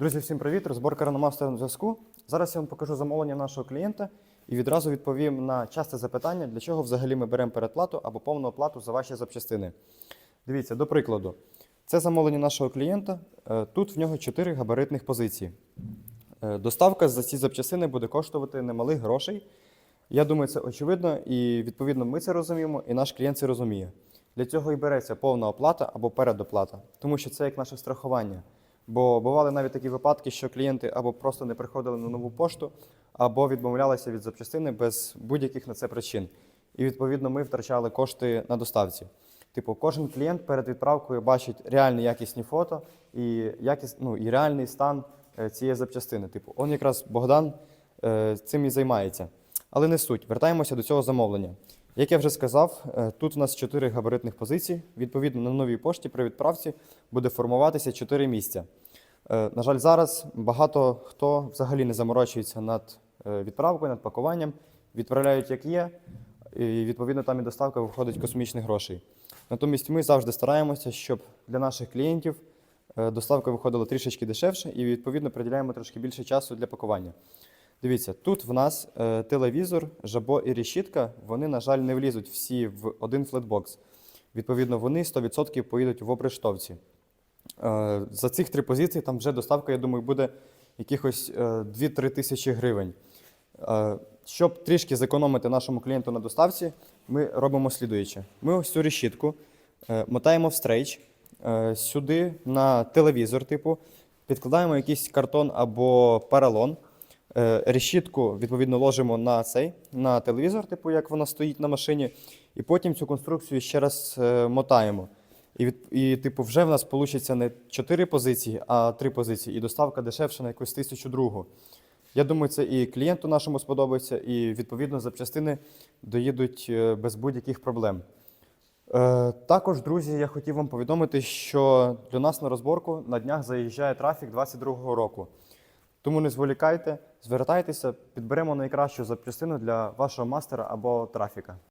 Друзі, всім привіт! Розборка Реномастера на зв'язку. Зараз я вам покажу замовлення нашого клієнта і відразу відповім на часте запитання, для чого взагалі ми беремо передплату або повну оплату за ваші запчастини. Дивіться, до прикладу, це замовлення нашого клієнта. Е, Тут в нього 4 габаритних позиції. Е, Доставка за ці запчастини буде коштувати немалих грошей. Я думаю, це очевидно, і відповідно ми це розуміємо, і наш клієнт це розуміє. Для цього і береться повна оплата або передоплата, тому що це як наше страхування. Бо бували навіть такі випадки, що клієнти або просто не приходили на нову пошту, або відмовлялися від запчастини без будь-яких на це причин. І відповідно ми втрачали кошти на доставці. Типу, кожен клієнт перед відправкою бачить реальні якісні фото і, якіс, ну, і реальний стан е, цієї запчастини. Типу, он якраз Богдан е, цим і займається. Але не суть. Вертаємося до цього замовлення. Як я вже сказав, е, тут у нас 4 габаритних позиції. Відповідно, на новій пошті при відправці буде формуватися 4 місця. Е, На жаль, зараз багато хто взагалі не заморочується над е, відправкою, над пакуванням, відправляють як є, і відповідно там і доставка виходить космічних грошей. Натомість ми завжди стараємося, щоб для наших клієнтів доставка виходила трішечки дешевше і відповідно приділяємо трошки більше часу для пакування. Дивіться, тут в нас е, телевізор, жабо і решітка, вони, на жаль, не влізуть всі в один флетбокс. Відповідно, вони 100% поїдуть в обрештовці. Е, За цих три позиції там вже доставка, я думаю, буде якихось е, 2-3 тисячі гривень. Е, Щоб трішки зекономити нашому клієнту на доставці, ми робимо слідуюче. Ми ось цю решітку е, мотаємо в стрейч е, сюди на телевізор, типу, підкладаємо якийсь картон або поролон. Е, Решітку, відповідно, ложимо на цей, на телевізор, типу, як вона стоїть на машині, і потім цю конструкцію ще раз е, мотаємо. І, і типу, вже в нас вийде не 4 позиції, а 3 позиції, і доставка дешевша на якусь тисячу другу. Я думаю, це і клієнту нашому сподобається, і відповідно запчастини доїдуть е, без будь-яких проблем. Е, також, друзі, я хотів вам повідомити, що до нас на розборку на днях заїжджає трафік 22-го року. Тому не зволікайте, звертайтеся, підберемо найкращу запчастину для вашого мастера або трафіка.